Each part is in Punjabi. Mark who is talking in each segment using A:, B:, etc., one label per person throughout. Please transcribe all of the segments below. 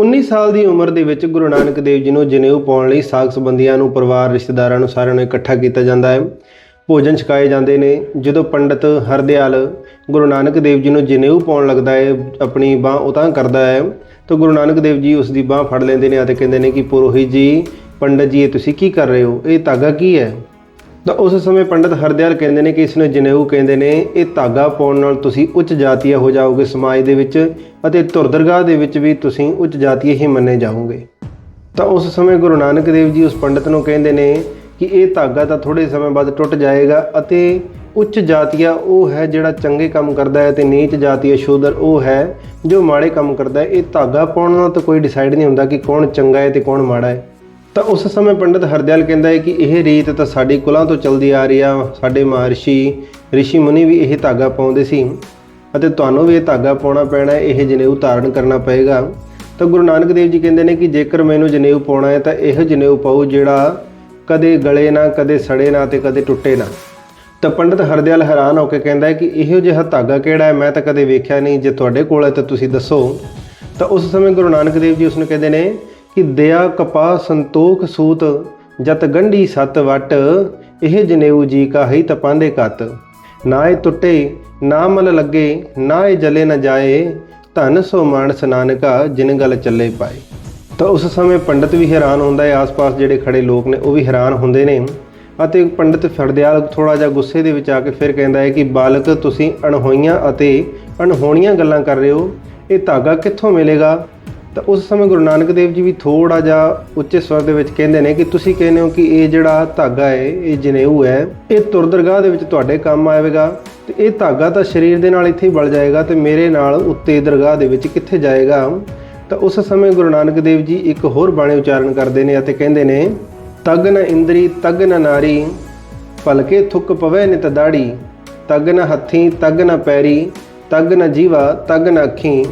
A: 19 ਸਾਲ ਦੀ ਉਮਰ ਦੇ ਵਿੱਚ ਗੁਰੂ ਨਾਨਕ ਦੇਵ ਜੀ ਨੂੰ ਜਨੇਊ ਪਾਉਣ ਲਈ ਸਾਕ ਸੰਬੰਧੀਆਂ ਨੂੰ ਪਰਿਵਾਰ, ਰਿਸ਼ਤੇਦਾਰਾਂ ਨੂੰ ਸਾਰਿਆਂ ਨੂੰ ਇਕੱਠਾ ਕੀਤਾ ਜਾਂਦਾ ਹੈ। ਭੋਜਨ ਛਕਾਏ ਜਾਂਦੇ ਨੇ। ਜਦੋਂ ਪੰਡਤ ਹਰਦਿਆਲ ਗੁਰੂ ਨਾਨਕ ਦੇਵ ਜੀ ਨੂੰ ਜਨੇਊ ਪਾਉਣ ਲੱਗਦਾ ਹੈ, ਆਪਣੀ ਬਾਹ ਉਤਾਂ ਕਰਦਾ ਹੈ, ਤਾਂ ਗੁਰੂ ਨਾਨਕ ਦੇਵ ਜੀ ਉਸ ਦੀ ਬਾਹ ਫੜ ਲੈਂਦੇ ਨੇ ਅਤੇ ਕਹਿੰਦੇ ਨੇ ਕਿ ਪੁਰੋਹਿਤ ਜੀ, ਪੰਡਤ ਜੀ, ਇਹ ਤੁਸੀਂ ਕੀ ਕਰ ਰਹੇ ਹੋ? ਇਹ ਧਾਗਾ ਕੀ ਹੈ? ਤਾਂ ਉਸ ਸਮੇਂ ਪੰਡਤ ਹਰਦਿਆਰ ਕਹਿੰਦੇ ਨੇ ਕਿ ਇਸ ਨੂੰ ਜਨੇਊ ਕਹਿੰਦੇ ਨੇ, ਇਹ ਧਾਗਾ ਪਾਉਣ ਨਾਲ ਤੁਸੀਂ ਉੱਚ ਜਾਤੀਆ ਹੋ ਜਾਓਗੇ ਸਮਾਜ ਦੇ ਵਿੱਚ ਅਤੇ ਧੁਰਦਰਗਾਹ ਦੇ ਵਿੱਚ ਵੀ ਤੁਸੀਂ ਉੱਚ ਜਾਤੀਏ ਹੀ ਮੰਨੇ ਜਾਓਗੇ। ਤਾਂ ਉਸ ਸਮੇਂ ਗੁਰੂ ਨਾਨਕ ਦੇਵ ਜੀ ਉਸ ਪੰਡਤ ਨੂੰ ਕਹਿੰਦੇ ਨੇ ਕਿ ਇਹ ਧਾਗਾ ਤਾਂ ਥੋੜੇ ਸਮੇਂ ਬਾਅਦ ਟੁੱਟ ਜਾਏਗਾ ਅਤੇ ਉੱਚ ਜਾਤੀਆ ਉਹ ਹੈ ਜਿਹੜਾ ਚੰਗੇ ਕੰਮ ਕਰਦਾ ਹੈ ਤੇ ਨੀਚ ਜਾਤੀਆ ਸ਼ੂਦਰ ਉਹ ਹੈ ਜੋ ਮਾੜੇ ਕੰਮ ਕਰਦਾ ਹੈ। ਇਹ ਧਾਗਾ ਪਾਉਣ ਨਾਲ ਤਾਂ ਕੋਈ ਡਿਸਾਈਡ ਨਹੀਂ ਹੁੰਦਾ ਕਿ ਕੌਣ ਚੰਗਾ ਹੈ ਤੇ ਕੌਣ ਮਾੜਾ ਹੈ। ਤਾਂ ਉਸ ਸਮੇਂ ਪੰਡਿਤ ਹਰਦਿਆਲ ਕਹਿੰਦਾ ਹੈ ਕਿ ਇਹ ਰੀਤ ਤਾਂ ਸਾਡੀ ਕੁਲਾਂ ਤੋਂ ਚੱਲਦੀ ਆ ਰਹੀ ਆ। ਸਾਡੇ ਮਹਰਸ਼ੀ ਰਿਸ਼ੀ ਮੁਨੀ ਵੀ ਇਹ ਧਾਗਾ ਪਾਉਂਦੇ ਸੀ ਅਤੇ ਤੁਹਾਨੂੰ ਵੀ ਇਹ ਧਾਗਾ ਪਾਉਣਾ ਪੈਣਾ ਹੈ, ਇਹ ਜਨੇਊ ਧਾਰਨ ਕਰਨਾ ਪਏਗਾ। ਤਾਂ ਗੁਰੂ ਨਾਨਕ ਦੇਵ ਜੀ ਕਹਿੰਦੇ ਨੇ ਕਿ ਜੇਕਰ ਮੈਨੂੰ ਜਨੇਊ ਪਾਉਣਾ ਹੈ ਤਾਂ ਇਹੋ ਜਨੇਊ ਪਾਓ ਜਿਹੜਾ ਕਦੇ ਗਲੇ ਨਾ, ਕਦੇ ਸੜੇ ਨਾ ਤੇ ਕਦੇ ਟੁੱਟੇ ਨਾ। ਤਾਂ ਪੰਡਿਤ ਹਰਦਿਆਲ ਹੈਰਾਨ ਹੋ ਕੇ ਕਹਿੰਦਾ ਹੈ ਕਿ ਇਹੋ ਜਿਹਾ ਧਾਗਾ ਕਿਹੜਾ ਹੈ? ਮੈਂ ਤਾਂ ਕਦੇ ਵੇਖਿਆ ਨਹੀਂ। ਜੇ ਤੁਹਾਡੇ ਕੋਲ ਹੈ ਤਾਂ ਤੁਸੀਂ ਦੱਸੋ। ਤਾਂ ਉਸ ਸਮੇਂ ਗੁਰੂ ਨਾਨਕ ਦੇਵ ਜੀ ਉਸ ਨੂੰ ਕਹਿੰਦੇ ਨੇ ਕਿ ਦਇਆ ਕਪਾ ਸੰਤੋਖ ਸੂਤ, ਜਤ ਗੰਢੀ ਸਤ ਵਟ, ਇਹ ਜਨੇਊ ਜੀ ਕਾ ਹੀ ਤਪਾਂਦੇ ਕਤ ਨਾ ਇਹ ਟੁੱਟੇ, ਨਾ ਮਲ ਲੱਗੇ, ਨਾ ਇਹ ਜਲੇ ਨਾ ਜਾਏ, ਧਨ ਸੋ ਮਾਨਸ ਨਾਨਕਾ ਜਿਨ ਗਲ ਚੱਲੇ ਪਾਏ। ਤਾਂ ਉਸ ਸਮੇਂ ਪੰਡਤ ਵੀ ਹੈਰਾਨ ਹੁੰਦਾ ਹੈ, ਆਸ-ਪਾਸ ਜਿਹੜੇ ਖੜੇ ਲੋਕ ਨੇ, ਉਹ ਵੀ ਹੈਰਾਨ ਹੁੰਦੇ ਨੇ। ਅਤੇ ਪੰਡਤ ਫਰਦਿਆਲ ਥੋੜਾ ਜਿਹਾ ਗੁੱਸੇ ਦੇ ਵਿੱਚ ਆ ਕੇ ਫਿਰ ਕਹਿੰਦਾ ਹੈ ਕਿ, ਬਾਲਕ, ਤੁਸੀਂ ਅਣਹੋਈਆਂ ਅਤੇ ਅਣਹੋਣੀਆਂ ਗੱਲਾਂ ਕਰ ਰਹੇ ਹੋ। ਇਹ ਧਾਗਾ ਕਿੱਥੋਂ ਮਿਲੇਗਾ? ਤਾਂ ਉਸ ਸਮੇਂ ਗੁਰੂ ਨਾਨਕ ਦੇਵ ਜੀ ਵੀ ਥੋੜਾ ਜਿਹਾ ਉੱਚੇ ਸਵਰ ਦੇ ਵਿੱਚ ਕਹਿੰਦੇ ਨੇ ਕਿ ਤੁਸੀਂ ਕਹਿੰਦੇ ਹੋ ਕਿ ਇਹ ਜਿਹੜਾ ਧਾਗਾ ਹੈ, ਇਹ ਜਨੇਊ ਹੈ, ਇਹ ਤੁਰਦਰਗਾਹ ਦੇ ਵਿੱਚ ਤੁਹਾਡੇ ਕੰਮ ਆਵੇਗਾ ਤੇ ਇਹ ਧਾਗਾ ਤਾਂ ਸਰੀਰ ਦੇ ਨਾਲ ਇੱਥੇ ਹੀ ਬਲ ਜਾਏਗਾ ਤੇ ਮੇਰੇ ਨਾਲ ਉੱਤੇ ਦਰਗਾਹ ਦੇ ਵਿੱਚ ਕਿੱਥੇ ਜਾਏਗਾ? ਤਾਂ ਉਸ ਸਮੇਂ ਗੁਰੂ ਨਾਨਕ ਦੇਵ ਜੀ ਇੱਕ ਹੋਰ ਬਾਣੀ ਉਚਾਰਨ ਕਰਦੇ ਨੇ ਅਤੇ ਕਹਿੰਦੇ ਨੇ, ਤਗ ਨ ਇੰਦਰੀ, ਤਗ ਨ ਨਾਰੀ, ਭਲਕੇ ਥੁੱਕ ਪਵੇ ਨਿਤ ਦਾੜੀ, ਤਗ ਨ ਹੱਥੀ, ਤਗ ਨ ਪੈਰੀ, ਤਗ ਨ ਜੀਵਾ, ਤਗ ਨ ਅੱਖੀ।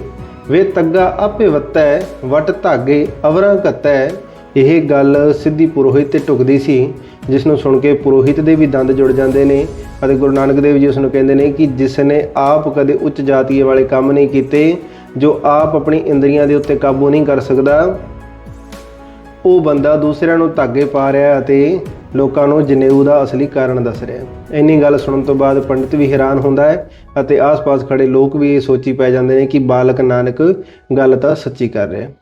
A: ਵੇ ਤੱਗਾ ਆਪੇ ਵੱਤੈ, ਵਟ ਧਾਗੇ ਅਵਰਾਂ ਘਤੈ। ਇਹ ਗੱਲ ਸਿੱਧੀ ਪੁਰੋਹਿਤ ਤੇ ਟੁਕਦੀ ਸੀ, ਜਿਸ ਨੂੰ ਸੁਣ ਕੇ ਪੁਰੋਹਿਤ ਦੇ ਵੀ ਦੰਦ ਜੁੜ ਜਾਂਦੇ ਨੇ ਅਤੇ ਗੁਰੂ ਨਾਨਕ ਦੇਵ ਜੀ ਉਸ ਨੂੰ ਕਹਿੰਦੇ ਨੇ ਕਿ ਜਿਸ ਨੇ ਆਪ ਕਦੇ ਉੱਚ ਜਾਤੀਏ ਵਾਲੇ ਕੰਮ ਨਹੀਂ ਕੀਤੇ, ਜੋ ਆਪ ਆਪਣੀ ਇੰਦਰੀਆਂ ਦੇ ਉੱਤੇ ਕਾਬੂ ਨਹੀਂ ਕਰ ਸਕਦਾ, ਉਹ ਬੰਦਾ ਦੂਸਰਿਆਂ ਨੂੰ ਧਾਗੇ ਪਾ ਰਿਹਾ ਅਤੇ ਲੋਕਾਂ ਨੂੰ ਜਨੇਊ ਦਾ ਅਸਲੀ ਕਾਰਨ ਦੱਸ ਰਿਹਾ ਹੈ। ਇੰਨੀ ਗੱਲ ਸੁਣਨ ਤੋਂ ਬਾਅਦ ਪੰਡਿਤ ਵੀ ਹੈਰਾਨ ਹੁੰਦਾ ਹੈ ਅਤੇ ਆਸ-ਪਾਸ ਖੜੇ ਲੋਕ ਵੀ ਇਹ ਸੋਚੀ ਪੈ ਜਾਂਦੇ ਨੇ ਕਿ ਬਾਲਕ ਨਾਨਕ ਗੱਲ ਤਾਂ ਸੱਚੀ ਕਰ ਰਿਹਾ ਹੈ।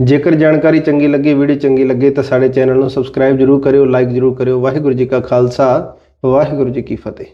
A: ਜੇਕਰ ਜਾਣਕਾਰੀ ਚੰਗੀ ਲੱਗੇ, ਵੀਡੀਓ ਚੰਗੀ ਲੱਗੇ ਤਾਂ ਸਾਡੇ ਚੈਨਲ ਨੂੰ ਸਬਸਕ੍ਰਾਈਬ ਜਰੂਰ ਕਰਿਓ, ਲਾਈਕ ਜਰੂਰ ਕਰਿਓ। ਵਾਹਿਗੁਰੂ ਜੀ ਕਾ ਖਾਲਸਾ, ਵਾਹਿਗੁਰੂ ਜੀ ਕੀ ਫਤਿਹ।